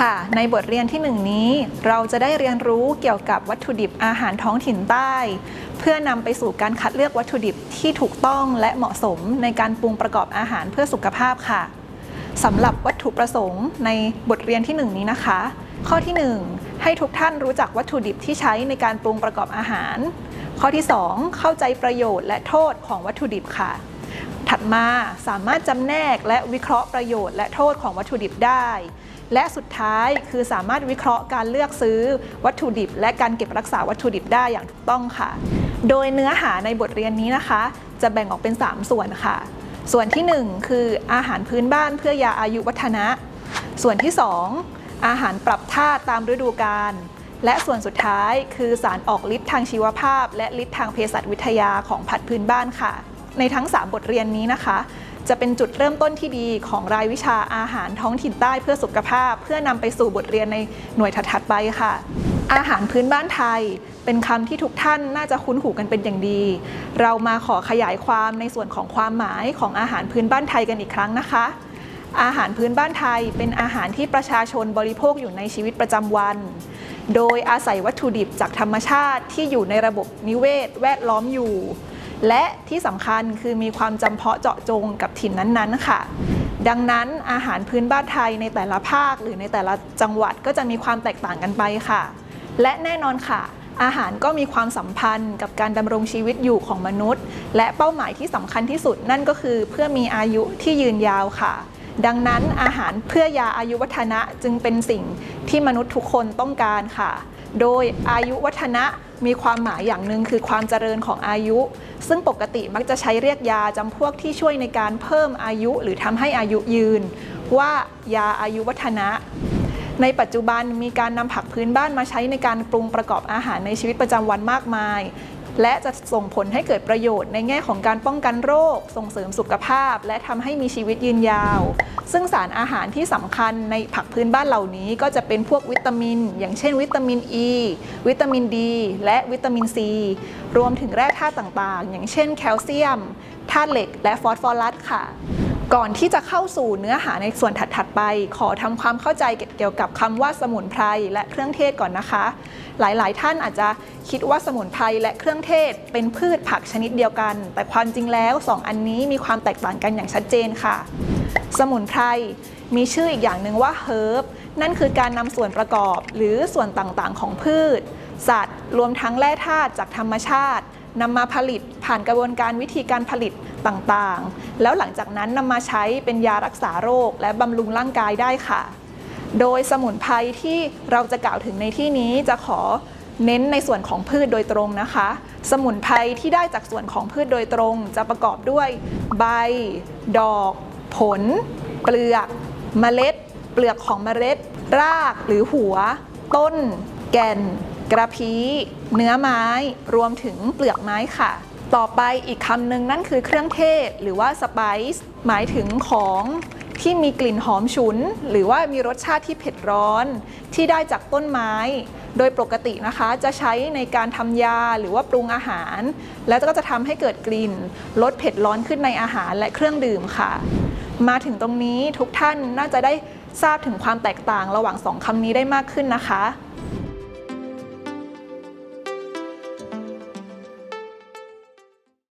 ค่ะ ในบทเรียนที่หนึ่งนี้ เราจะได้เรียนรู้เกี่ยวกับวัตถุดิบอาหารท้องถิ่นใต้ เพื่อนำไปสู่การคัดเลือกวัตถุดิบที่ถูกต้องและเหมาะสมในการปรุงประกอบอาหารเพื่อสุขภาพค่ะสำหรับวัตถุประสงค์ในบทเรียนที่หนึ่งนี้นะคะ ข้อที่หนึ่งให้ทุกท่านรู้จักวัตถุดิบที่ใช้ในการปรุงประกอบอาหาร ข้อที่สองเข้าใจประโยชน์และโทษของวัตถุดิบค่ะ ถัดมาสามารถจำแนกและวิเคราะห์ประโยชน์และโทษของวัตถุดิบได้ และสุดท้ายคือสามารถวิเคราะห์การเลือกซื้อวัตถุดิบ และการเก็บรักษาวัตถุดิบได้อย่างถูกต้องค่ะ โดยเนื้อหาในบทเรียนนี้นะคะ จะแบ่งออกเป็น 3 ส่วนค่ะ ส่วนที่ 1 คืออาหารพื้นบ้านเพื่อยาอายุวัฒนะ ส่วนที่ 2 อาหารปรับธาตุตามฤดูกาลและส่วนสุดท้ายคือสารออกฤทธิ์ทางชีวภาพ และฤทธิ์ทางเภสัชวิทยาของผัดพื้นบ้านค่ะ ในทั้ง 3 บทเรียนนี้นะคะ จะเป็นจุดเริ่มต้นที่ดีของรายวิชาอาหารท้องถิ่นใต้เพื่อสุขภาพ เพื่อนำไปสู่บทเรียนในหน่วยถัดๆไปค่ะ อาหารพื้นบ้านไทย เป็นคำที่ทุกท่านน่าจะคุ้นหูกันเป็นอย่างดี เรามาขอขยายความในส่วนของความหมายของอาหารพื้นบ้านไทยกันอีกครั้งนะคะอาหารพื้นบ้านไทยเป็นอาหารที่ประชาชนบริโภคอยู่ในชีวิตประจำวัน โดยอาศัยวัตถุดิบจากธรรมชาติที่อยู่ในระบบนิเวศ แวดล้อมอยู่ และที่สำคัญคือมีความจำเพาะเจาะจงกับถิ่นนั้นๆ ค่ะ ดังนั้นอาหารพื้นบ้านไทยในแต่ละภาคหรือในแต่ละจังหวัดก็จะมีความแตกต่างกันไปค่ะ และแน่นอนค่ะ อาหารก็มีความสัมพันธ์กับการดำรงชีวิตอยู่ของมนุษย์ และเป้าหมายที่สำคัญที่สุดนั่นก็คือเพื่อมีอายุที่ยืนยาวค่ะ ดังนั้นอาหารเพื่อยาอายุวัฒนะจึงเป็นสิ่งที่มนุษย์ทุกคนต้องการค่ะ โดยอายุวัฒนะมีความหมายอย่างหนึ่งคือความเจริญของอายุ ซึ่งปกติมักจะใช้เรียกยาจำพวกที่ช่วยในการเพิ่มอายุหรือทำให้อายุยืน ว่ายาอายุวัฒนะ ในปัจจุบันมีการนำผักพื้นบ้านมาใช้ในการปรุงประกอบอาหารในชีวิตประจำวันมากมาย และจะส่งผลให้เกิดประโยชน์ในแง่ของการป้องกันโรค ส่งเสริมสุขภาพ และทำให้มีชีวิตยืนยาว ซึ่งสารอาหารที่สำคัญในผักพื้นบ้านเหล่านี้ ก็จะเป็นพวกวิตามิน อย่างเช่น วิตามินอ e, ีวิตามินดี และวิตามินซีรวมถึงแร่ธาตุต่างๆ อย่างเช่นแคลเซียมธาตุเหล็ก และฟอสฟอรัสค่ะ ก่อนที่จะเข้าสู่เนื้อหาในส่วนถัดๆไป ขอทำความเข้าใจเกี่ยวกับคำว่าสมุนไพรและเครื่องเทศก่อนนะคะ หลายๆ ท่านอาจจะคิดว่าสมุนไพรและเครื่องเทศเป็นพืชผักชนิดเดียวกัน แต่ความจริงแล้วสองอันนี้มีความแตกต่างกันอย่างชัดเจนค่ะ สมุนไพรมีชื่ออีกอย่างหนึ่งว่าเฮิร์บนั่นคือการนำส่วนประกอบหรือส่วนต่างๆ ของพืช สัตว์ รวมทั้งแร่ธาตุจากธรรมชาติ นำมาผลิตผ่านกระบวนการวิธีการผลิตต่างๆ แล้วหลังจากนั้นนำมาใช้เป็นยารักษาโรค และบำรุงร่างกายได้ค่ะ โดยสมุนไพรที่เราจะกล่าวถึงในที่นี้จะขอเน้นในส่วนของพืชโดยตรงนะคะ สมุนไพรที่ได้จากส่วนของพืชโดยตรง จะประกอบด้วยใบ ดอก ผล เปลือก เมล็ด เปลือกของเมล็ด รากหรือหัว ต้น แก่น กระพี้ เนื้อไม้ รวมถึงเปลือกไม้ค่ะ ต่อไปอีกคำหนึ่งนั่นคือเครื่องเทศ หรือว่าสไปซ์หมายถึงของที่มีกลิ่นหอมฉุน หรือว่ามีรสชาติที่เผ็ดร้อน ที่ได้จากต้นไม้ โดยปกตินะคะ จะใช้ในการทำยาหรือว่าปรุงอาหาร แล้วก็จะทำให้เกิดกลิ่นลดเผ็ดร้อนขึ้นในอาหารและเครื่องดื่มค่ะ มาถึงตรงนี้ทุกท่านน่าจะได้ทราบถึงความแตกต่างระหว่างสองคำนี้ได้มากขึ้นนะคะ